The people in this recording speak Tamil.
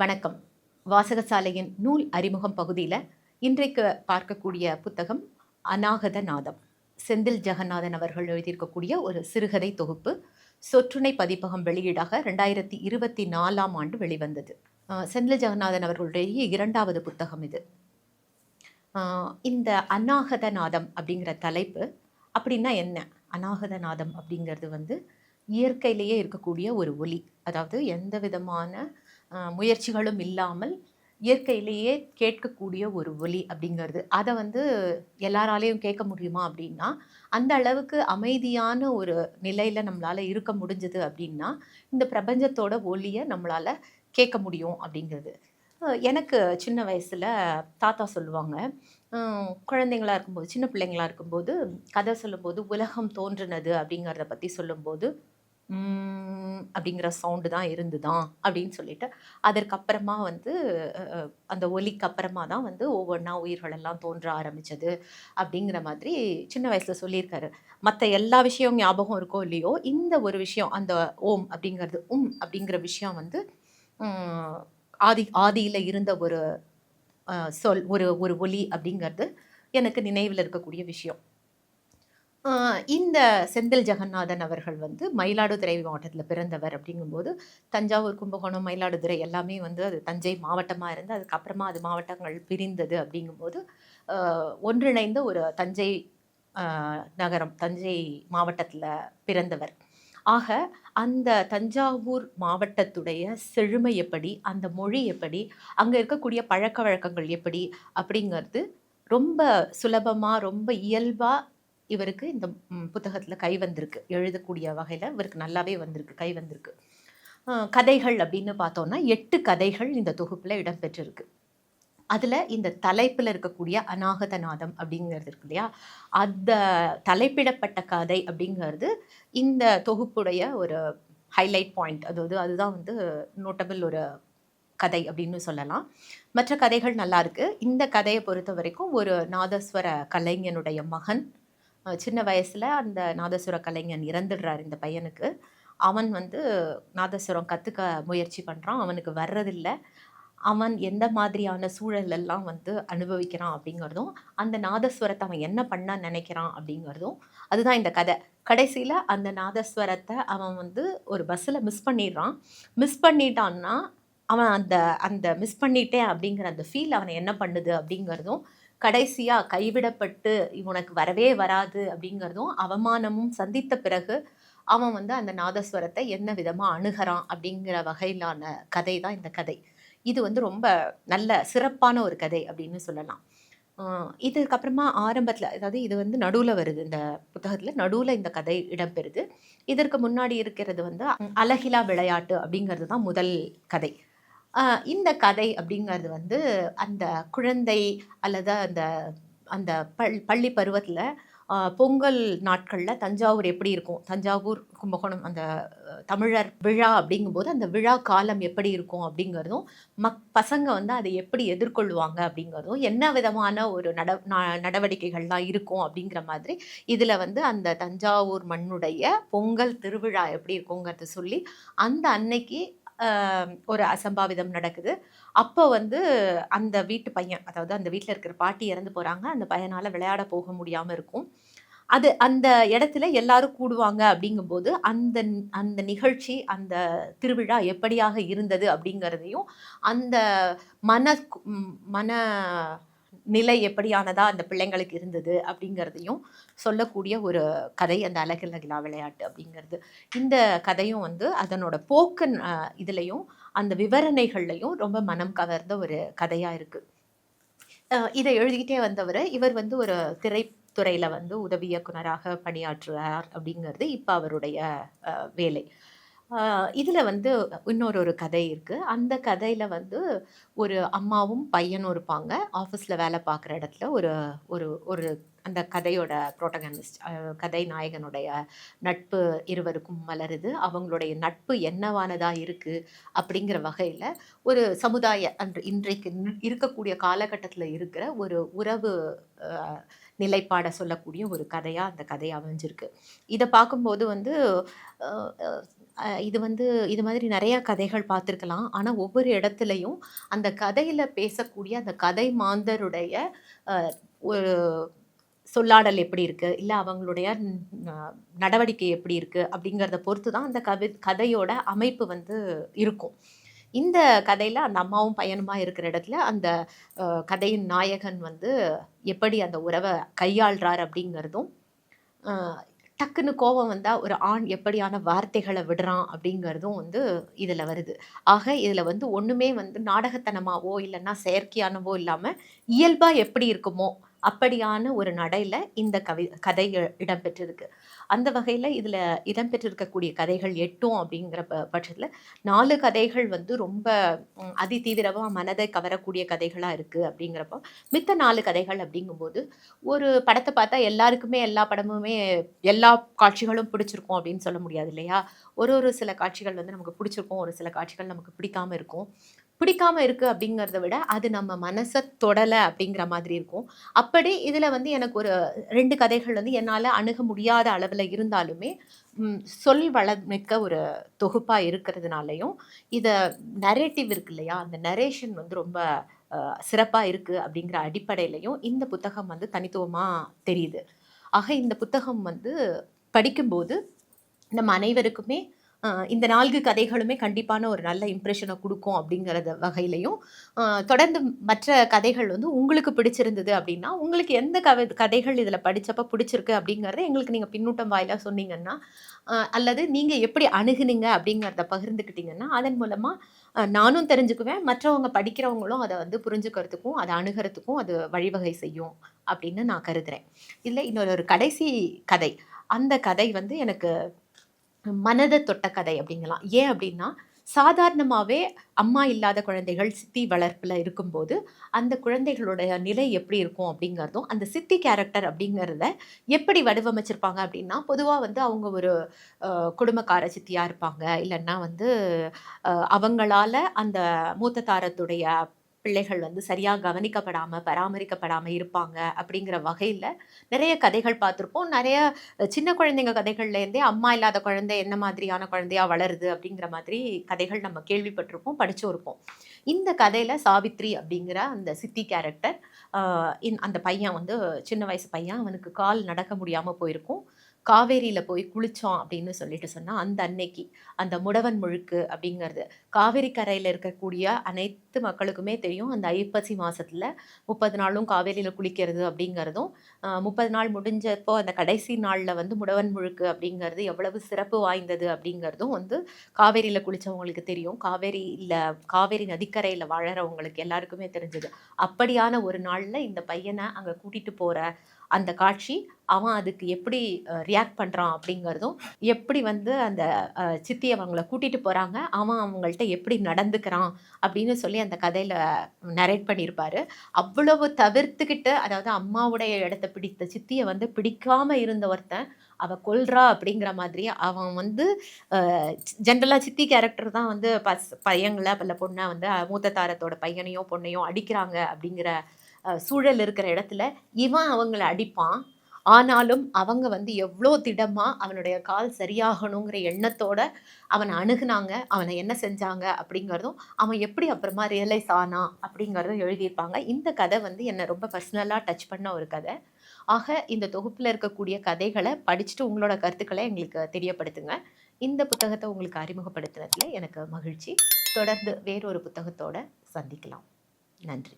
வணக்கம். வாசகசாலையின் நூல் அறிமுகம் பகுதியில் இன்றைக்கு பார்க்கக்கூடிய புத்தகம் அநாகத நாதம் செந்தில் ஜெகநாதன் அவர்கள் எழுதியிருக்கக்கூடிய ஒரு சிறுகதை தொகுப்பு சொற்றுணை பதிப்பகம் வெளியீடாக ரெண்டாயிரத்தி இருபத்தி நாலாம் ஆண்டு வெளிவந்தது. செந்தில் ஜெகநாதன் அவர்களுடைய இரண்டாவது புத்தகம் இது. இந்த அநாகத நாதம் அப்படிங்கிற தலைப்பு அப்படின்னா என்ன? அநாகத நாதம் அப்படிங்கிறது வந்து இயற்கையிலேயே இருக்கக்கூடிய ஒரு ஒலி. அதாவது எந்த விதமான முயற்சிகளும் இல்லாமல் இயற்கையிலேயே கேட்கக்கூடிய ஒரு ஒலி அப்படிங்கிறது. அதை வந்து எல்லாராலேயும் கேட்க முடியுமா அப்படின்னா அந்த அளவுக்கு அமைதியான ஒரு நிலையில் நம்மளால் இருக்க முடிஞ்சது அப்படின்னா இந்த பிரபஞ்சத்தோட ஒலியை நம்மளால் கேட்க முடியும் அப்படிங்கிறது. எனக்கு சின்ன வயசில் தாத்தா சொல்லுவாங்க குழந்தைங்களாக இருக்கும்போது சின்ன பிள்ளைங்களா இருக்கும்போது கதை சொல்லும்போது உலகம் தோன்றுனது அப்படிங்கிறத பற்றி சொல்லும்போது அப்படிங்கிற சவுண்டு தான் இருந்துதான் அப்படின்னு சொல்லிட்டு அதற்கப்புறமா வந்து அந்த ஒலிக்கு அப்புறமா தான் வந்து ஒவ்வொன்றா உயிர்களெல்லாம் தோன்ற ஆரம்பித்தது அப்படிங்கிற மாதிரி சின்ன வயசில் சொல்லியிருக்காரு. மற்ற எல்லா விஷயம் ஞாபகம் இருக்கோ இல்லையோ இந்த ஒரு விஷயம் அந்த ஓம் அப்படிங்கிறது உம் அப்படிங்கிற விஷயம் வந்து ஆதி ஆதியில் இருந்த ஒரு சொல் ஒரு ஒரு ஒலி அப்படிங்கிறது எனக்கு நினைவில் இருக்கக்கூடிய விஷயம். இந்த செந்தில் ஜெகநாதன் அவர்கள் வந்து மயிலாடுதுறை மாவட்டத்தில் பிறந்தவர் அப்படிங்கும்போது தஞ்சாவூர் கும்பகோணம் மயிலாடுதுறை எல்லாமே வந்து அது தஞ்சை மாவட்டமாக இருந்து அதுக்கப்புறமா அது மாவட்டங்கள் பிரிந்தது அப்படிங்கும்போது ஒன்றிணைந்த ஒரு தஞ்சை நகரம் தஞ்சை மாவட்டத்தில் பிறந்தவர். ஆக அந்த தஞ்சாவூர் மாவட்டத்துடைய செழுமை எப்படி அந்த மொழி எப்படி அங்கே இருக்கக்கூடிய பழக்க வழக்கங்கள் எப்படி அப்படிங்கிறது ரொம்ப சுலபமாக ரொம்ப இயல்பாக இவருக்கு இந்த புத்தகத்தில் கை வந்திருக்கு. எழுதக்கூடிய வகையில் இவருக்கு நல்லாவே வந்திருக்கு கை வந்திருக்கு. கதைகள் அப்படின்னு பார்த்தோன்னா எட்டு கதைகள் இந்த தொகுப்பில் இடம்பெற்றிருக்கு. அதில் இந்த தலைப்பில் இருக்கக்கூடிய அநாகதநாதம் அப்படிங்கிறது இருக்கு இல்லையா? அந்த தலைப்பிடப்பட்ட கதை அப்படிங்கிறது இந்த தொகுப்புடைய ஒரு ஹைலைட் பாயிண்ட் அதாவது அதுதான் வந்து நோட்டபிள் ஒரு கதை அப்படின்னு சொல்லலாம். மற்ற கதைகள் நல்லா இருக்கு. இந்த கதையை பொறுத்த வரைக்கும் ஒரு நாதஸ்வர கலைஞனுடைய மகன் சின்ன வயசில் அந்த நாதஸ்வர கலைஞன் இறந்துடுறார் இந்த பையனுக்கு. அவன் வந்து நாதஸ்வரம் கற்றுக்க முயற்சி பண்ணுறான் அவனுக்கு வர்றதில்லை. அவன் எந்த மாதிரியான சூழலெல்லாம் வந்து அனுபவிக்கிறான் அப்படிங்கிறதும் அந்த நாதஸ்வரத்தை அவன் என்ன பண்ண நினைக்கிறான் அப்படிங்கிறதும் அதுதான் இந்த கதை. கடைசியில் அந்த நாதஸ்வரத்தை அவன் வந்து ஒரு பஸ்ஸில் மிஸ் பண்ணிடுறான். மிஸ் பண்ணிட்டான்னா அவன் அந்த அந்த மிஸ் பண்ணிட்டேன் அப்படிங்கிற அந்த ஃபீல் அவனை என்ன பண்ணுது அப்படிங்கிறதும் கடைசியாக கைவிடப்பட்டு உனக்கு வரவே வராது அப்படிங்கிறதும் அவமானமும் சந்தித்த பிறகு அவன் வந்து அந்த நாதஸ்வரத்தை என்ன விதமாக அணுகிறான் அப்படிங்கிற வகையிலான கதை தான் இந்த கதை. இது வந்து ரொம்ப நல்ல சிறப்பான ஒரு கதை அப்படின்னு சொல்லலாம். இதுக்கப்புறமா ஆரம்பத்தில் அதாவது இது வந்து நடுவில் வருது. இந்த புத்தகத்தில் நடுவில் இந்த கதை இடம்பெறுது. இதற்கு முன்னாடி இருக்கிறது வந்து அழகிலா விளையாட்டு அப்படிங்கிறது தான் முதல் கதை. இந்த கதை அப்படிங்கிறது வந்து அந்த குழந்தை அல்லது அந்த அந்த பள் பள்ளி பருவத்தில் பொங்கல் நாட்களில் தஞ்சாவூர் எப்படி இருக்கும்? தஞ்சாவூர் கும்பகோணம் அந்த தமிழர் விழா அப்படிங்கும்போது அந்த விழா காலம் எப்படி இருக்கும் அப்படிங்கிறதும் மக் பசங்க வந்து அதை எப்படி எதிர்கொள்வாங்க அப்படிங்கிறதும் என்ன விதமான ஒரு நட ந- நடவடிக்கைகள்லாம் இருக்கும் அப்படிங்கிற மாதிரி இதில் வந்து அந்த தஞ்சாவூர் மண்ணுடைய பொங்கல் திருவிழா எப்படி இருக்குங்கிறத சொல்லி அந்த அன்னைக்கு ஒரு அசம்பாவிதம் நடக்குது. அப்போ வந்து அந்த வீட்டு பையன் அதாவது அந்த வீட்டில் இருக்கிற பாட்டி இறந்து போகிறாங்க அந்த பையனால் விளையாட போக முடியாமல் இருக்கும். அது அந்த இடத்துல எல்லாரும் கூடுவாங்க அப்படிங்கும்போது அந்த அந்த நிகழ்ச்சி அந்த திருவிழா எப்படியாக இருந்தது அப்படிங்கிறதையும் அந்த மன மன நிலை எப்படியானதாக அந்த பிள்ளைங்களுக்கு இருந்தது அப்படிங்கிறதையும் சொல்லக்கூடிய ஒரு கதை அந்த அழகிலகிலா விளையாட்டு அப்படிங்கிறது. இந்த கதையும் வந்து அதனோட போக்கு இதுலேயும் அந்த விவரணைகள்லையும் ரொம்ப மனம் கவர்ந்த ஒரு கதையாக இருக்குது இதை எழுதிக்கிட்டே வந்தவர் இவர் வந்து ஒரு திரைத்துறையில் வந்து உதவி இயக்குனராக பணியாற்றுறார் அப்படிங்கிறது இப்போ அவருடைய வேலை. இதில் வந்து இன்னொரு ஒரு கதை இருக்குது அந்த கதையில் வந்து ஒரு அம்மாவும் பையனும் இருப்பாங்க. ஆஃபீஸில் வேலை பார்க்குற இடத்துல ஒரு ஒரு ஒரு அந்த கதையோட புரோட்டகனிஸ்ட் கதை நாயகனுடைய நட்பு இருவருக்கும் மலருது. அவங்களுடைய நட்பு என்னவானதாக இருக்குது அப்படிங்கிற வகையில் ஒரு சமுதாய அன்று இன்றைக்கு இருக்கக்கூடிய காலகட்டத்தில் இருக்கிற ஒரு உறவு நிலைப்பாடை சொல்லக்கூடிய ஒரு கதையாக அந்த கதை அமைஞ்சிருக்கு. இதை பார்க்கும்போது வந்து இது வந்து இது மாதிரி நிறையா கதைகள் பார்த்துருக்கலாம். ஆனால் ஒவ்வொரு இடத்துலையும் அந்த கதையில் பேசக்கூடிய அந்த கதை மாந்தருடைய ஒரு சொல்லாடல் எப்படி இருக்குது இல்லை அவங்களுடைய நடவடிக்கை எப்படி இருக்குது அப்படிங்கிறத பொறுத்து தான் அந்த கவி கதையோட அமைப்பு வந்து இருக்கும். இந்த கதையில் அந்த அம்மாவும், பையனுமா இருக்கிற இடத்துல அந்த கதையின் நாயகன் வந்து எப்படி அந்த உறவை கையாள்றார் அப்படிங்கிறதும், டக்குன்னு கோபம் வந்தால் ஒரு ஆண் எப்படியான வார்த்தைகளை விடுறான் அப்படிங்கிறதும் வந்து இதில் வருது. ஆக இதில் வந்து ஒன்றுமே வந்து நாடகத்தனமாவோ, இல்லைன்னா செயற்கையானவோ இல்லாமல் இயல்பாக எப்படி இருக்குமோ, அப்படியான ஒரு நடையில் இந்த கவி கதை இடம்பெற்றிருக்கு. அந்த வகையில் இதில் இடம்பெற்றிருக்கக்கூடிய கதைகள் எட்டும் அப்படிங்கிற ப பட்சத்துல 4 கதைகள் வந்து ரொம்ப அதி அதிதீவிரமா மனதை கவரக்கூடிய கதைகளாக இருக்குது அப்படிங்கிறப்போ, மித்த நாலு கதைகள் அப்படிங்கும்போது, ஒரு படத்தை பார்த்தா எல்லாருக்குமே எல்லா படமுமே எல்லா காட்சிகளும் பிடிச்சிருக்கும் அப்படின்னு சொல்ல முடியாது இல்லையா? ஒரு ஒரு சில காட்சிகள் வந்து நமக்கு பிடிச்சிருக்கும். ஒரு சில காட்சிகள் நமக்கு பிடிக்காம இருக்கும். பிடிக்காம இருக்கு அப்படிங்கிறத விட, அது நம்ம மனசை தொடலை அப்படிங்கிற மாதிரி இருக்கும். அப்படி இதில் வந்து எனக்கு ஒரு ரெண்டு கதைகள் வந்து என்னால் அணுக முடியாத அளவில் இருந்தாலுமே, சொல் வளமிக்க ஒரு தொகுப்பாக இருக்கிறதுனாலையும் இதை நரேட்டிவ் இருக்கு இல்லையா? அந்த நரேஷன் வந்து ரொம்ப சிறப்பாக இருக்குது அப்படிங்கிற அடிப்படையிலையும் இந்த புத்தகம் வந்து தனித்துவமாக தெரியுது. ஆக இந்த புத்தகம் வந்து படிக்கும்போது, நம்ம அனைவருக்குமே இந்த நான்கு கதைகளுமே கண்டிப்பான ஒரு நல்ல இம்ப்ரெஷனை கொடுக்கும் அப்படிங்கிறத வகையிலையும் தொடர்ந்து மற்ற கதைகள் வந்து உங்களுக்கு பிடிச்சிருந்தது அப்படின்னா, உங்களுக்கு எந்த கவி கதைகள் இதில் படிச்சப்ப பிடிச்சிருக்கு அப்படிங்கிறத எங்களுக்கு நீங்கள் பின்னூட்டம் வாயிலாக சொன்னீங்கன்னா, அல்லது நீங்கள் எப்படி அணுகுனீங்க அப்படிங்கிறத பகிர்ந்துக்கிட்டிங்கன்னா அதன் மூலமாக நானும் தெரிஞ்சுக்குவேன். மற்றவங்க படிக்கிறவங்களும் அதை வந்து புரிஞ்சுக்கிறதுக்கும், அதை அணுகிறதுக்கும் அது வழிவகை செய்யும் அப்படின்னு நான் கருதுகிறேன் இல்லை இன்னொரு ஒரு கடைசி கதை. அந்த கதை வந்து எனக்கு மனத தொட்ட கதை அப்படிங்கலாம். ஏன் அப்படின்னா, சாதாரணமாகவே அம்மா இல்லாத குழந்தைகள் சித்தி வளர்ப்பில் இருக்கும்போது, அந்த குழந்தைகளுடைய நிலை எப்படி இருக்கும் அப்படிங்கிறதும், அந்த சித்தி கேரக்டர் அப்படிங்கிறத எப்படி வடிவமைச்சிருப்பாங்க அப்படின்னா, பொதுவாக வந்து அவங்க ஒரு குடும்பக்கார சித்தியாக இருப்பாங்க. இல்லைன்னா வந்து அவங்களால அந்த மூத்த தாரத்துடைய பிள்ளைகள் வந்து சரியாக கவனிக்கப்படாமல் பராமரிக்கப்படாமல் இருப்பாங்க அப்படிங்கிற வகையில் நிறைய கதைகள் பார்த்துருப்போம் நிறைய சின்ன குழந்தைங்க கதைகள்லேருந்தே அம்மா இல்லாத குழந்தை என்ன மாதிரியான குழந்தையா வளருது அப்படிங்கிற மாதிரி கதைகள் நம்ம கேள்விப்பட்டிருப்போம், படிச்சும் இருப்போம். இந்த கதையில் சாவித்ரி அப்படிங்கிற அந்த சித்தி கேரக்டர், இன் அந்த பையன் வந்து சின்ன வயசு பையன். அவனுக்கு கால் நடக்க முடியாமல் போயிருக்கும். காவேரியில் போய் குளித்தோம் அப்படின்னு சொல்லிட்டு சொன்னால் அந்த அன்னைக்கு அந்த முடவன் முழுக்கு அப்படிங்கிறது. காவேரி கரையில் இருக்கக்கூடிய அனைத்து மக்களுக்குமே தெரியும். அந்த ஐப்பசி மாதத்தில் முப்பது நாளும் காவேரியில் குளிக்கிறது அப்படிங்கிறதும், முப்பது நாள் முடிஞ்சப்போ அந்த கடைசி நாளில் வந்து முடவன் முழுக்கு அப்படிங்கிறது எவ்வளவு சிறப்பு வாய்ந்தது அப்படிங்கிறதும் வந்து காவேரியில் குளித்தவங்களுக்கு தெரியும். காவேரியில் காவேரி நதிக்கரையில் வாழறவங்களுக்கு எல்லாருக்குமே தெரிஞ்சது. அப்படியான ஒரு நாளில் இந்த பையனை அங்கே கூட்டிட்டு போகிற அந்த காட்சி, அவன் அதுக்கு எப்படி ரியாக்ட் பண்ணுறான் அப்படிங்கிறதும், எப்படி வந்து அந்த சித்தி அவங்கள கூட்டிகிட்டு போகிறாங்க அவன் அவங்கள்ட்ட எப்படி நடந்துக்கிறான் அப்படின்னு சொல்லி அந்த கதையில் நரேட் பண்ணியிருப்பாரு. அவ்வளவு தவிர்த்துக்கிட்டு அதாவது அம்மாவுடைய இடத்த பிடித்த சித்தியை வந்து பிடிக்காமல் இருந்த ஒருத்தன், அவள் கொல்றா அப்படிங்கிற மாதிரி அவன் வந்து ஜென்ரலாக சித்தி கேரக்டர் தான் வந்து பஸ் பையங்களை பல்ல பொண்ணை வந்து மூத்த தாரத்தோட பையனையோ, பொண்ணையோ அடிக்கிறாங்க அப்படிங்கிற சூழல் இருக்கிற இடத்துல, இவன் அவங்கள அடிப்பான். ஆனாலும் அவங்க வந்து எவ்வளோ திடமாக அவனுடைய கால் சரியாகணுங்கிற எண்ணத்தோட அவனை அணுகுனாங்க. அவனை என்ன செஞ்சாங்க அப்படிங்கிறதும், அவன் எப்படி அப்புறமா ரியலைஸ் ஆனான் அப்படிங்கிறதும் எழுதியிருப்பாங்க. இந்த கதை வந்து என்னை ரொம்ப பர்சனலாக டச் பண்ண ஒரு கதை. ஆக இந்த தொகுப்பில் இருக்கக்கூடிய கதைகளை படிச்சுட்டு உங்களோட கருத்துக்களை எங்களுக்கு தெரியப்படுத்துங்க. இந்த புத்தகத்தை உங்களுக்கு அறிமுகப்படுத்தினதுல எனக்கு மகிழ்ச்சி. தொடர்ந்து வேறொரு புத்தகத்தோடு சந்திக்கலாம். நன்றி.